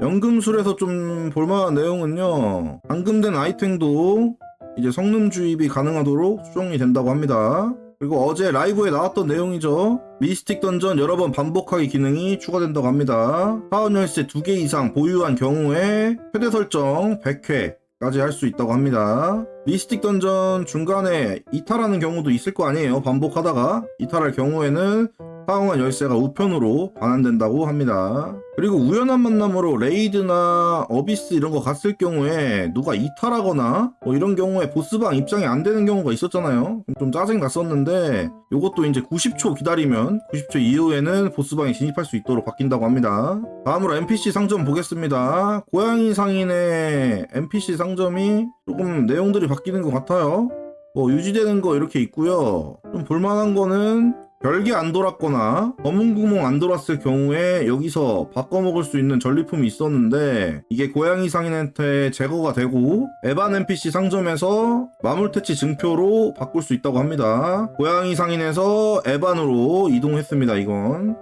연금술에서 좀 볼만한 내용은요. 방금된 아이템도 이제 성능 주입이 가능하도록 수정이 된다고 합니다. 그리고 어제 라이브에 나왔던 내용이죠. 미스틱 던전 여러 번 반복하기 기능이 추가된다고 합니다. 사원 열쇠 2개 이상 보유한 경우에 최대 설정 100회까지 할 수 있다고 합니다. 미스틱 던전 중간에 이탈하는 경우도 있을 거 아니에요. 반복하다가 이탈할 경우에는 사용한 열쇠가 우편으로 반환된다고 합니다. 그리고 우연한 만남으로 레이드나 어비스 이런 거 갔을 경우에 누가 이탈하거나 뭐 이런 경우에 보스방 입장이 안 되는 경우가 있었잖아요. 좀 짜증 났었는데 이것도 이제 90초 기다리면 90초 이후에는 보스방에 진입할 수 있도록 바뀐다고 합니다. 다음으로 NPC 상점 보겠습니다. 고양이 상인의 NPC 상점이 조금 내용들이 바뀌는 것 같아요. 뭐 유지되는 거 이렇게 있고요. 좀 볼만한 거는 별게 안 돌았거나 검은 구멍 안 돌았을 경우에 여기서 바꿔 먹을 수 있는 전리품이 있었는데 이게 고양이 상인한테 제거가 되고 에반 NPC 상점에서 마물퇴치 증표로 바꿀 수 있다고 합니다. 고양이 상인에서 에반으로 이동했습니다. 이건